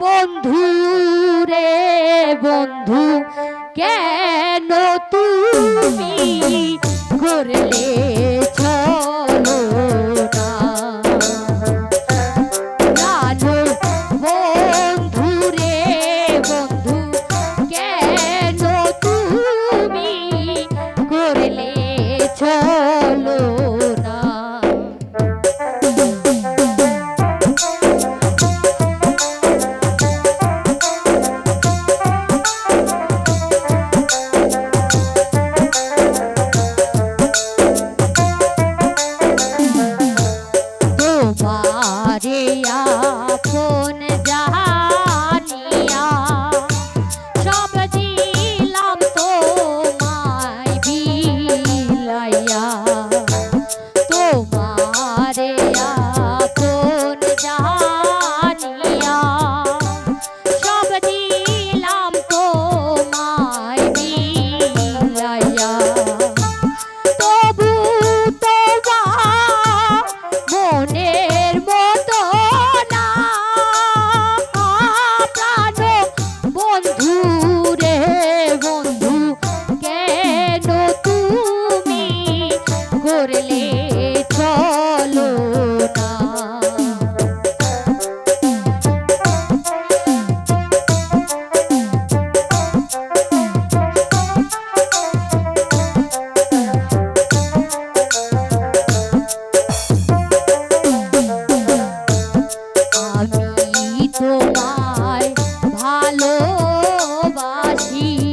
বন্ধু রে বন্ধু কেন তুমি করলে তোমারে আপন জানিয়া সব দিলাম তোমায় বিলাইয়া। তোমারে বন্ধু রে বন্ধু কেন তুমি করলে চলো আমি তোমায় mm.